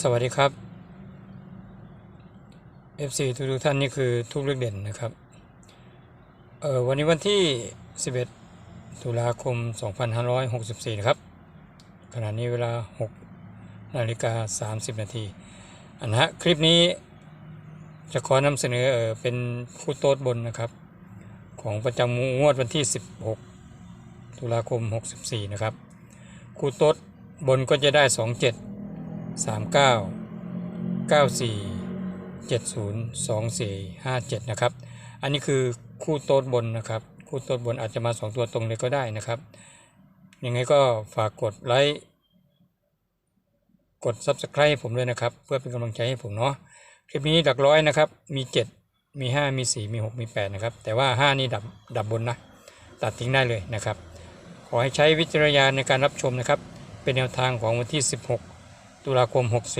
สวัสดีครับ FC ทุกทุกท่านนี่คือทุกเรื่องเด่นนะครับเออวันนี้วันที่ 11 ตุลาคม 2564 นะครับ ขณะนี้เวลา 6 นาฬิกา 30 นาทีอันนะฮะคลิปนี้จะขอนำเสนอเออเป็นคู่โต๊ดบนนะครับ ของประจำงวดวันที่ 16 ตุลาคม 64 นะครับคู่โต๊ดบนก็จะได้ 27 สามเก้าเก้าสี่เจ็ดศูนย์สองสี่ห้าเจ็ดนะครับ อันนี้คือคู่โต๊ดบนนะครับ คู่โต๊ดบนอาจจะมาสองตัวตรงเลยก็ได้นะครับ ยังไงก็ฝากกดไลค์ กด Subscribe ให้ผมด้วยนะครับ เพื่อเป็นกำลังใจให้ผมเนาะ คลิปนี้หลักร้อยนะครับ มี 7 มี 5 มี 4 มี 6 มี 8 นะครับ แต่ว่า 5 นี่ดับดับบนนะ ตัดทิ้งได้เลยนะครับ ขอให้ใช้วิจารณญาณในการรับชมนะครับ เป็นแนวทางของวันที่ 16 ตุลาคม 64